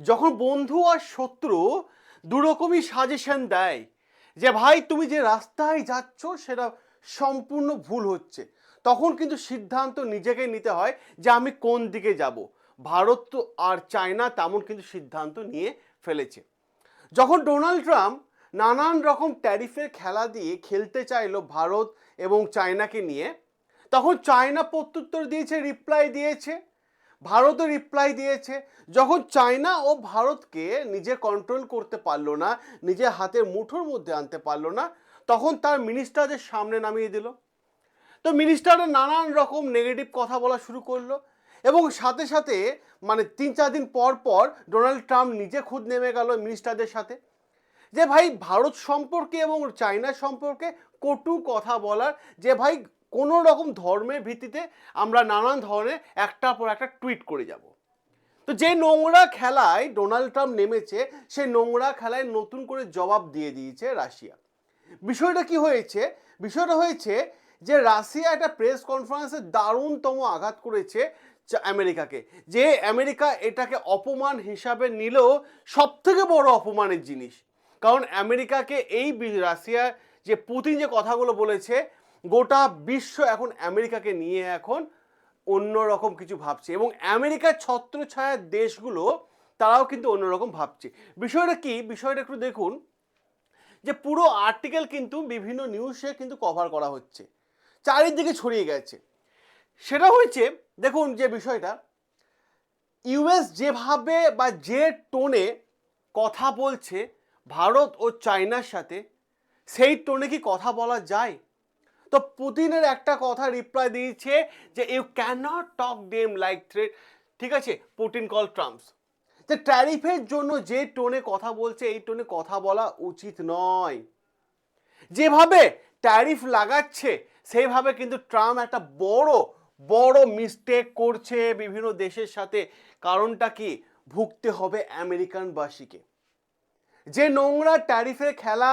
যখন বন্ধু আর শত্রু দুরকমই সাজেশন দেয় যে, ভাই, তুমি যে রাস্তায় যাচ্ছ, সেটা সম্পূর্ণ ভুল হচ্ছে। তখন কিন্তু সিদ্ধান্ত নিজেকে নিতে হয় যে, আমি কোন দিকে যাব? ভারত তো আর চায়না তেমন কিন্তু সিদ্ধান্ত নিয়ে ফেলেছে। যখন ডোনাল্ড ট্রাম্প নানান রকম ট্যারিফের খেলা দিয়ে খেলতে চাইলো ভারত এবং চায়নাকে নিয়ে, তখন চায়না প্রত্যুত্তর দিয়েছে রিপ্লাই দিয়েছে। ভারতও রিপ্লাই দিয়েছে। যখন চায়না ও ভারতকে নিজে কন্ট্রোল করতে পারল না নিজের হাতের মুঠোর মধ্যে আনতে পারল না, তখন তার মিনিস্টারদের সামনে নামিয়ে দিল। তো মিনিস্টাররা নানান রকম নেগেটিভ কথা বলা শুরু করল এবং সাথে সাথে মানে তিন চার দিন পর পর ডোনাল্ড ট্রাম্প নিজে খুদ নেমে গেল মিনিস্টারদের সাথে। যে ভাই ভারত সম্পর্কে এবং চায়না সম্পর্কে কটু কথা বলার, যে ভাই কোনো রকম ধর্মের ভিত্তিতে আমরা নানান ধরনের একটার পর একটা টুইট করে যাব। তো যে নোংরা খেলায় ডোনাল্ড ট্রাম্প নেমেছে, সেই নোংরা খেলায় নতুন করে জবাব দিয়ে দিয়েছে রাশিয়া। বিষয়টা কি হয়েছে? বিষয়টা হয়েছে যে রাশিয়া একটা প্রেস কনফারেন্সে দারুণতম আঘাত করেছে আমেরিকাকে। যে আমেরিকা এটাকে অপমান হিসাবে নিলেও সব থেকে বড় অপমানের জিনিস। কারণ আমেরিকাকে এই রাশিয়া যে পুতিন যে কথাগুলো বলেছে গোটা বিশ্ব এখন আমেরিকাকে নিয়ে এখন অন্য রকম কিছু ভাবছে এবং আমেরিকার ছত্রছায়ার দেশগুলো তারাও কিন্তু অন্যরকম ভাবছে। বিষয়টা কি? বিষয়টা একটু দেখুন, যে পুরো আর্টিকেল কিন্তু বিভিন্ন নিউজে কিন্তু কভার করা হচ্ছে। চারিদিকে ছড়িয়ে গেছে। সেটা হয়েছে, দেখুন যে বিষয়টা ইউএস যেভাবে বা যে টোনে কথা বলছে, ভারত ও চায়নার সাথে, সেই টোনে কি কথা বলা যায়? তো পুতিনের একটা কথা রিপ্লাই দিয়েছে যে you can not talk them like threat ঠিক আছে? পুতিন কল ট্রাম্পস যে ট্যারিফের জন্য যে টোনে কথা বলছে, এই টোনে কথা বলা উচিত নয়। যেভাবে ট্যারিফ লাগাচ্ছে, সেইভাবে কিন্তু ট্রাম্প একটা বড় বড় মিস্টেক করছে বিভিন্ন দেশের সাথে। কারণটা কি? ভুগতে হবে আমেরিকানবাসীকে যে নোংরা ট্যারিফের খেলা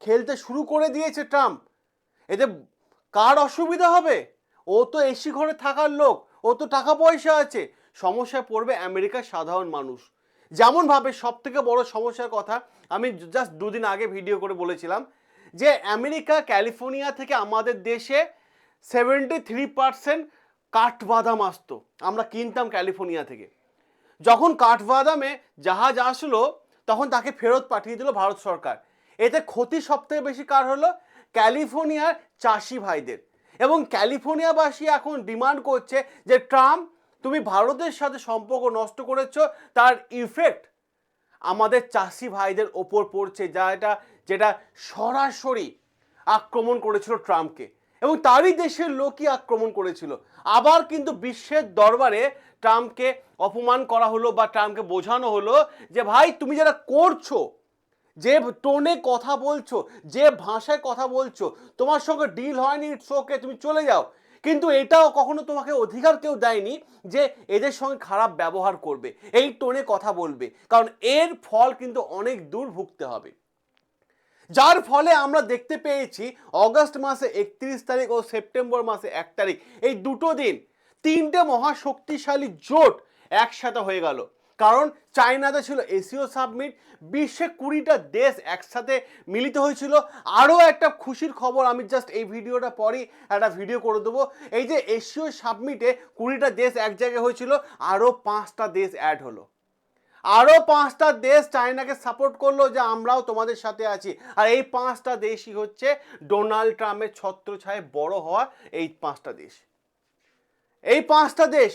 খেলতে শুরু করে দিয়েছে ট্রাম্প এতে কার অসুবিধা হবে? ও তো এসি ঘরে থাকার লোক, ও তো টাকা পয়সা আছে। সমস্যায় পড়বে আমেরিকার সাধারণ মানুষ। যেমনভাবে সব থেকে বড় সমস্যার কথা আমি জাস্ট দুদিন আগে ভিডিও করে বলেছিলাম যে আমেরিকা, ক্যালিফোর্নিয়া থেকে আমাদের দেশে সেভেন্টি থ্রি পার্সেন্ট কাঠবাদাম আসতো। আমরা কিনতাম ক্যালিফোর্নিয়া থেকে। যখন কাঠবাদামে জাহাজ আসলো, তখন তাকে ফেরত পাঠিয়ে দিল ভারত সরকার। এতে ক্ষতি সবথেকে বেশি কার হলো? ক্যালিফোর্নিয়ার চাষি ভাইদের। এবং ক্যালিফোর্নিয়াবাসী এখন ডিমান্ড করছে যে, ট্রাম্প, তুমি ভারতের সাথে সম্পর্ক নষ্ট করেছ, তার ইফেক্ট আমাদের চাষি ভাইদের ওপর পড়ছে। যা এটা, যেটা সরাসরি আক্রমণ করেছিল ট্রাম্পকে। এবং তারই দেশের লোকই আক্রমণ করেছিল। আবার কিন্তু বিশ্বের দরবারে ট্রাম্পকে অপমান করা হলো বা ট্রাম্পকে বোঝানো হলো যে, ভাই, তুমি যেটা করছ যে টোনে কথা বলছো, যে ভাষায় কথা বলছো, তোমার সঙ্গে ডিল হয়নি ইটস ওকে তুমি চলে যাও। কিন্তু এটাও কখনো তোমাকে অধিকার কেউ দেয়নি যে এদের সঙ্গে খারাপ ব্যবহার করবে, এই টোনে কথা বলবে। কারণ এর ফল কিন্তু অনেক দূর ভুগতে হবে। যার ফলে আমরা দেখতে পেয়েছি, অগস্ট মাসে একত্রিশ তারিখ ও সেপ্টেম্বর মাসে এক তারিখ, এই দুটো দিন, তিনটে মহাশক্তিশালী জোট একসাথে হয়ে গেল। কারণ চায়নাতে ছিল এশীয় সাবমিট, বিশ্বে কুড়িটা দেশ একসাথে মিলিত হয়েছিল। আরও একটা খুশির খবর, আমি জাস্ট এই ভিডিওটা পরেই একটা ভিডিও করে দেবো। এই যে এশীয় সাবমিটে কুড়িটা দেশ এক জায়গায় হয়েছিল, আরও পাঁচটা দেশ অ্যাড হলো। আরও পাঁচটা দেশ চায়নাকে সাপোর্ট করল যে আমরাও তোমাদের সাথে আছি। আর এই পাঁচটা দেশই হচ্ছে ডোনাল্ড ট্রাম্পের ছত্রছায় বড় হওয়া এই পাঁচটা দেশ। এই পাঁচটা দেশ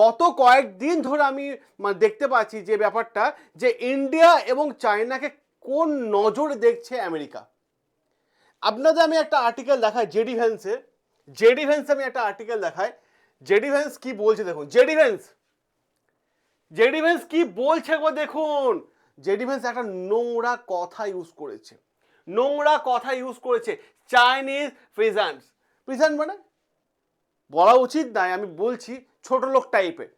গত কয়েকদিন ধরে আমি মানে দেখতে পাচ্ছি যে ব্যাপারটা, যে ইন্ডিয়া এবং চায়নাকে কোন নজরে দেখছে আমেরিকা? আপনাদের আমি একটা আর্টিকেল দেখাই জেডি ভ্যান্সের জেডি ভ্যান্স আমি একটা আর্টিকেল দেখাই। জেডি ভ্যান্স কি বলছে দেখুন জেডি ভ্যান্স জেডি ভ্যান্স কি বলছে গো দেখুন। জেডি ভ্যান্স একটা নোংরা কথা ইউজ করেছে। নোংরা কথা ইউজ করেছে। চাইনিজ প্রিজান্স প্রিজান্ট মানে? বলা উচিত নয়, আমি বলছি ছোট লোক টাইপের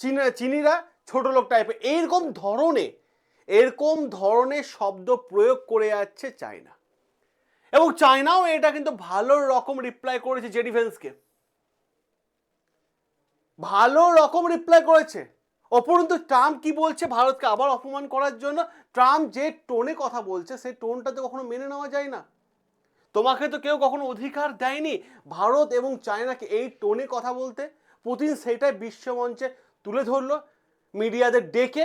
চীনা, চিনিরা ছোট লোক টাইপের এইরকম ধরনে, এরকম ধরনের শব্দ প্রয়োগ করে যাচ্ছে চায়না। এবং চায়নাও এটা কিন্তু ভালো রকম রিপ্লাই করেছে জেডি ভেন্সকে ভালো রকম রিপ্লাই করেছে। অপরন্তু ট্রাম্প কি বলছে ভারতকে আবার অপমান করার জন্য? ট্রাম্প যে টোনে কথা বলছে সেই টোনটা তো কখনো মেনে নেওয়া যায় না। তোমাকে তো কেউ কখনো অধিকার দেয়নি। ভারত এবং চায়নাকে এই টোনে কথা বলতে পুতিন সেটাই বিশ্বমঞ্চে তুলে ধরলো, মিডিয়াদের ডেকে।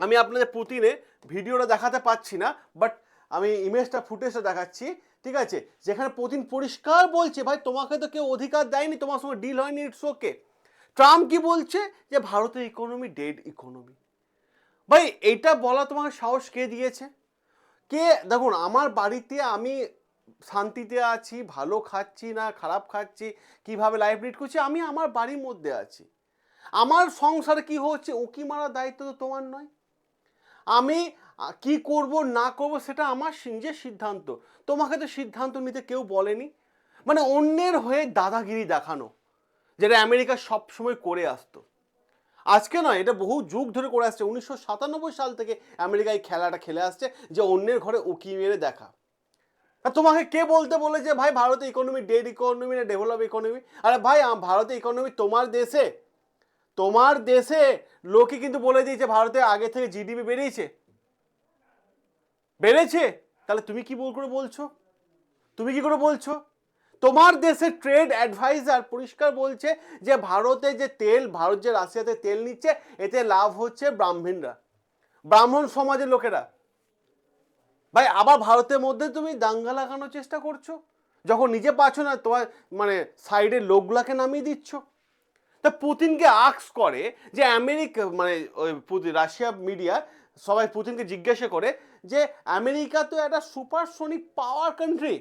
আমি আপনাদের পুতিনে ভিডিওটা দেখাতে পাচ্ছি না বাট আমি ইমেজটা ফুটেজটা দেখাচ্ছি, ঠিক আছে? যেখানে পুতিন পরিষ্কার বলছে, ভাই, তোমাকে তো কেউ অধিকার দেয়নি, তোমার সঙ্গে ডিল হয়নি ইটস ওকে ট্রাম্প কি বলছে? যে ভারতের ইকোনমি ডেড ইকোনমি ভাই, এইটা বলা তোমার সাহস কে দিয়েছে? কে, দেখুন, আমার বাড়িতে আমি শান্তিতে আছি, ভালো খাচ্ছি না, খারাপ খাচ্ছি, কীভাবে লাইফ লিড করছি? আমি আমার বাড়ির মধ্যে আছি। আমার সংসার কি হচ্ছে? উকি মারার দায়িত্ব তো তোমার নয়। আমি কি করব, না করব সেটা আমার নিজের সিদ্ধান্ত। তোমাকে তো সিদ্ধান্ত নিতে কেউ বলেনি। মানে অন্যের হয়ে দাদাগিরি দেখানো, যেটা আমেরিকা সব সময় করে আসতো। আজকে নয়, এটা বহু যুগ ধরে করে আসছে। উনিশশো সাতানব্বই সাল থেকে আমেরিকা এই খেলাটা খেলে আসছে, যে অন্যের ঘরে উকি মেরে দেখা। তোমাকে কে বলতে বলে যে, ভাই ভারতের ইকোনমি ডেড ইকোনমি না ডেভেলপ ইকোনমি আরে ভাই ভারতের ইকোনমি তোমার দেশে। তোমার দেশে লোকে কিন্তু বলে দিয়েছে, ভারতে আগে থেকে জিডিপি বেড়েছে বেড়েছে? তাহলে তুমি কি করে বলছো? তুমি কি করে বলছো? তোমার দেশে ট্রেড অ্যাডভাইজার পরিষ্কার বলছে যে, ভারতে যে তেল, ভারত যে রাশিয়াতে তেল নিচ্ছে, এতে লাভ হচ্ছে ব্রাহ্মণরা। ব্রাহ্মণ সমাজের লোকেরা। ভাই, আবার ভারতের মধ্যে তুমি দাঙ্গা লাগানোর চেষ্টা করছ? যখন নিজে পাচ্ছ না, তোমার মানে সাইডের লোকগুলাকে নামিয়ে দিচ্ছ। তা পুতিনকে আক্স করে যে, আমেরিকা মানে ওই রাশিয়া মিডিয়া সবাই পুতিনকে জিজ্ঞাসা করে যে, আমেরিকা তো একটা সুপারসনিক পাওয়ার কান্ট্রি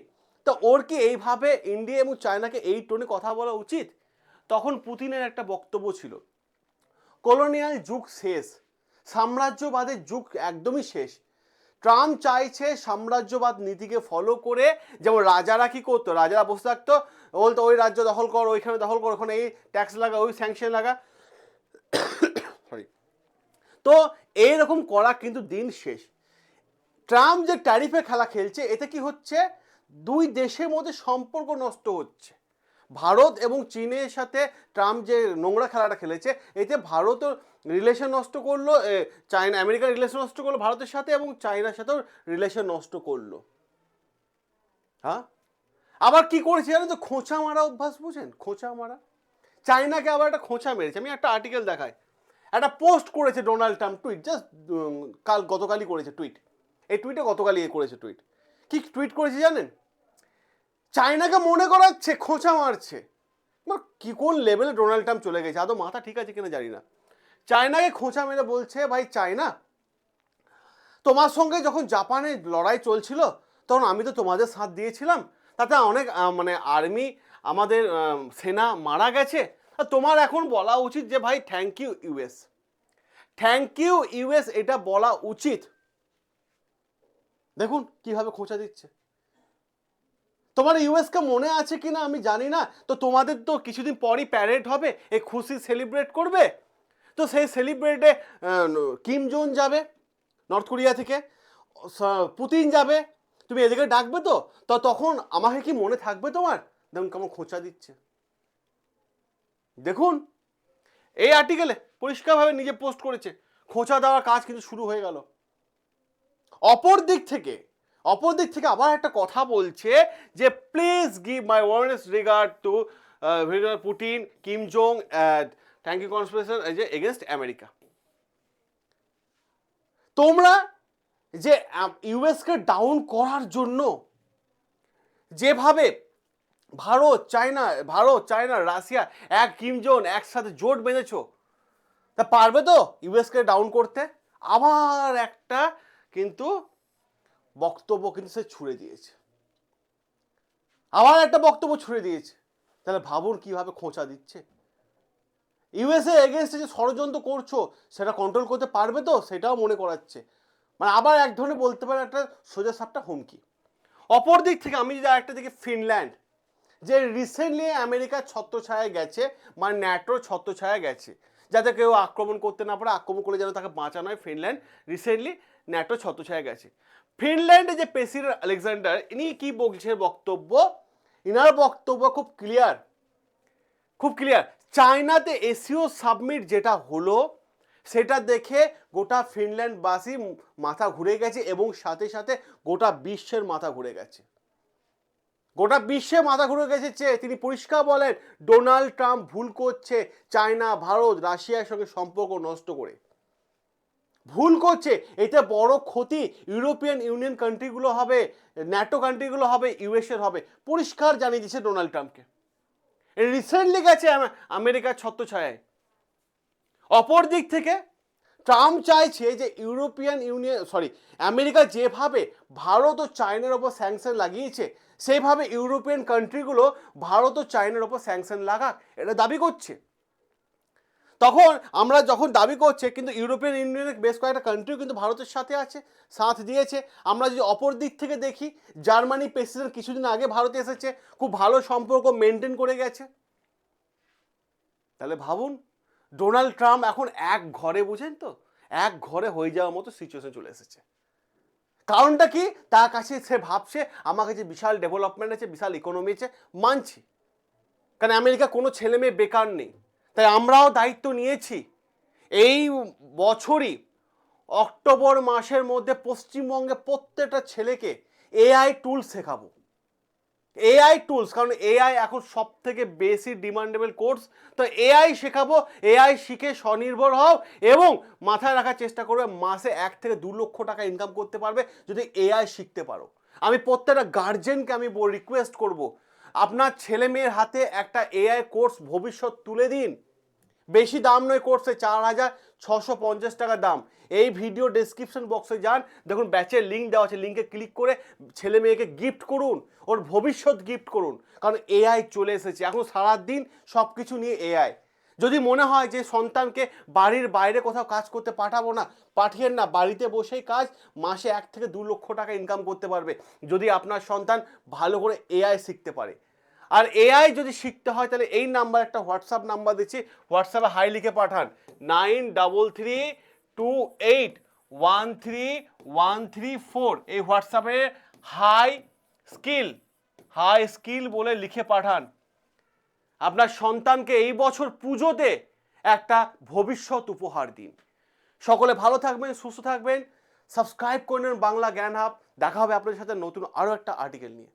তা ওর কি এইভাবে ইন্ডিয়া এবং চায়নাকে এই টোনে কথা বলা উচিত? তখন পুতিনের একটা বক্তব্য ছিল। কলোনিয়াল যুগ শেষ, সাম্রাজ্যবাদের যুগ একদমই শেষ। ট্রাম্প চাইছে সাম্রাজ্যবাদ নীতিকে ফলো করে, যেমন রাজারা কি করতো? রাজারা বসে থাকতো, বলতো, ওই রাজ্য দখল কর, ওইখানে দখল কর, ওখানে এই ট্যাক্স লাগা, ওই স্যাংশন লাগা। সরি তো এইরকম করা কিন্তু দিন শেষ। ট্রাম্প যে ট্যারিফে খেলা খেলছে, এতে কি হচ্ছে? দুই দেশের মধ্যে সম্পর্ক নষ্ট হচ্ছে। ভারত এবং চীনের সাথে ট্রাম্প যে নোংরা খেলাটা খেলেছে, এতে ভারতও রিলেশন নষ্ট করল চায়না, আমেরিকার রিলেশন নষ্ট করল ভারতের সাথে এবং চায়নার সাথেও রিলেশন নষ্ট করল। হ্যাঁ? আবার কি করেছে জানেন তো? খোঁচা মারা অভ্যাস বুঝেন? খোঁচা মারা। চায়নাকে আবার একটা খোঁচা মেরেছে। আমি একটা আর্টিকেল দেখাই। একটা পোস্ট করেছে ডোনাল্ড ট্রাম্প টুইট জাস্ট কাল গতকালই করেছে টুইট এই টুইটে গতকালই করেছে টুইট কি টুইট করেছে জানেন? চায়নাকে মনে করাচ্ছে, খোঁচা মারছে। কি কোন লেভেলে ডোনাল্ড ট্রাম্প চলে গেছে? আদৌ মাথা ঠিক আছে কিনা জানি না। চায়নাকে খোঁচা মেরে বলছে, ভাই, চায়না, তোমার সঙ্গে যখন জাপানে লড়াই চলছিল, তখন আমি তো তোমাদের সাথ দিয়েছিলাম। তাতে অনেক মানে আর্মি আমাদের সেনা মারা গেছে। আর তোমার এখন বলা উচিত যে, ভাই thank you US thank you US এটা বলা উচিত। দেখুন, কীভাবে খোঁচা দিচ্ছে। তোমার ইউএসকে মনে আছে কি না আমি জানি না। তো তোমাদের তো কিছুদিন পরই প্যারেড হবে এই খুশি সেলিব্রেট করবে? তো সেই সেলিব্রেটে কিম জোন যাবে নর্থ কোরিয়া থেকে। পুতিন যাবে। তুমি এদিকে ডাকবে তো? তো তখন আমাকে কি মনে থাকবে তোমার? দেখুন কেমন খোঁচা দিচ্ছে। দেখুন, এই আর্টিকেলে পরিষ্কারভাবে নিজে পোস্ট করেছে। খোঁচা দেওয়ার কাজ কিন্তু শুরু হয়ে গেল। অপর দিক থেকে অপর দিক থেকে আবার একটা কথা বলছে যে please give my warmest regard to Putin Kim Jong you conspiration যে এগেনস্ট আমেরিকা তোমরা যে ইউএসকে ডাউন করার জন্য যেভাবে Bharat, China Bharat, China, Russia এক কিম জোন একসাথে জোট বেঁধেছো, তা পারবে তো ইউএসকে ডাউন করতে? আবার একটা কিন্তু বক্তব্য কিন্তু সে ছুড়ে দিয়েছে। আবার একটা বক্তব্য ছুড়ে দিয়েছে। তাহলে ভাবুন কীভাবে খোঁচা দিচ্ছে। ইউএসএ এগেনস্টে যে ষড়যন্ত্র করছ, সেটা কন্ট্রোল করতে পারবে তো? সেটাও মনে করাচ্ছে। মানে আবার এক ধরনের বলতে পারে একটা সোজা সাপটা হুমকি। অপর দিক থেকে আমি যদি আরেকটা দেখি, ফিনল্যান্ড, যে রিসেন্টলি আমেরিকার ছত্রছায়ায় গেছে মানে ন্যাটোর ছত্রছায়ায় গেছে, যাতে কেউ আক্রমণ করতে না পারে, আক্রমণ করে যেন তাকে বাঁচানো হয়, ফিনল্যান্ড রিসেন্টলি ন্যাটো ছত্রছায়ায় গেছে। ফিনল্যান্ডে যে প্রেসিডেন্ট আলেকজান্ডার, ইনি কি বলছেন বক্তব্য? ইনার বক্তব্য খুব ক্লিয়ার খুব ক্লিয়ার চায়নাতে এসিও সাবমিট যেটা হলো, সেটা দেখে গোটা ফিনল্যান্ডবাসী মাথা ঘুরে গেছে এবং সাথে সাথে গোটা বিশ্বের মাথা ঘুরে গেছে। গোটা বিশ্বে মাথা ঘুরে গেছে চেয়ে তিনি পরিষ্কার বলেন, ডোনাল্ড ট্রাম্প ভুল করছে, চায়না, ভারত, রাশিয়ার সঙ্গে সম্পর্ক নষ্ট করে। ভুল করছে। এতে বড় ক্ষতি ইউরোপিয়ান ইউনিয়ন কান্ট্রিগুলো হবে, ন্যাটো কান্ট্রিগুলো হবে ইউএসএর হবে। পরিষ্কার জানিয়ে দিয়েছে ডোনাল্ড ট্রাম্পকে। রিসেন্টলি গেছে আম- আমেরিকার ছত্রছায়ায়। অপর দিক থেকে ট্রাম্প চাইছে যে ইউরোপিয়ান ইউনিয়ন, সরি, আমেরিকা যেভাবে ভারত ও চায়নার ওপর স্যাংশন লাগিয়েছে, সেইভাবে ইউরোপিয়ান কান্ট্রিগুলো ভারত ও চায়নার ওপর স্যাংশন লাগাক, এটা দাবি করছে। তখন আমরা যখন দাবি করছে, কিন্তু ইউরোপিয়ান ইউনিয়নের বেশ কয়েকটা কান্ট্রিও কিন্তু ভারতের সাথে আছে, সাথ দিয়েছে। আমরা যদি অপর দিক থেকে দেখি, জার্মানি প্রেসিডেন্ট কিছুদিন আগে ভারতে এসেছে, খুব ভালো সম্পর্ক মেনটেন করে গেছে। তাহলে ভাবুন ডোনাল্ড ট্রাম্প এখন এক ঘরে, বুঝেন তো? এক ঘরে হয়ে যাওয়ার মতো সিচুয়েশন চলে এসেছে। কারণটা কি? তার কাছে সে ভাবছে, আমার কাছে বিশাল ডেভেলপমেন্ট আছে, বিশাল ইকোনমি আছে, মানছি। কারণ আমেরিকা কোনো ছেলে মেয়ে বেকার নেই। তাই আমরাও দায়িত্ব নিয়েছি। এই বছরই অক্টোবর মাসের মধ্যে পশ্চিমবঙ্গে প্রত্যেকটা ছেলেকে এআই টুলস শেখাবো। এআই টুলস, কারণ এআই এখন সব থেকে বেশি ডিমান্ডেবল কোর্স। তো এআই শেখাবো, এআই শিখে স্বনির্ভর হও এবং মাথায় রাখার চেষ্টা করবে, মাসে এক থেকে দু লক্ষ টাকা ইনকাম করতে পারবে যদি এআই শিখতে পারো। আমি প্রত্যেকটা গার্জেনকে আমি রিকোয়েস্ট করব আপনার ছেলে মেয়ের হাতে একটা এআই কোর্স ভবিষ্যৎ তুলে দিন। বেশি দাম নয় কোর্সে, চার হাজার ছশো পঞ্চাশ টাকা দাম। এই ভিডিও ডেসক্রিপশন বক্সে যান। দেখুন ব্যাচের লিঙ্ক দেওয়া আছে। লিঙ্কে ক্লিক করে ছেলে মেয়েকে গিফট করুন। ওর ভবিষ্যৎ গিফট করুন। কারণ এআই চলে এসেছে। এখন সারাদিন সব কিছু নিয়ে এআই যদি মনে হয় যে সন্তানকে বাড়ির বাইরে কোথাও কাজ করতে পাঠাবো না, পাঠিয়েন না, বাড়িতে বসেই কাজ, মাসে এক থেকে দু লক্ষ টাকা ইনকাম করতে পারবে, যদি আপনার সন্তান ভালো করে এআই শিখতে পারে। আর এআই যদি শিখতে হয়, তাহলে এই নাম্বার একটা হোয়াটসঅ্যাপ নাম্বার দিচ্ছি হোয়াটসঅ্যাপে হাই লিখে পাঠান। Nine double three two eight one three one three four এই হোয়াটসঅ্যাপে হাই স্কিল হাই স্কিল বলে লিখে পাঠান। আপনার সন্তানকে এই বছর পুজোতে একটা ভবিষ্যৎ উপহার দিন। সকলে ভালো থাকবেন, সুস্থ থাকবেন। সাবস্ক্রাইব করে নেন বাংলা জ্ঞান হাব দেখা হবে আপনাদের সাথে নতুন আরও একটা আর্টিকেল নিয়ে।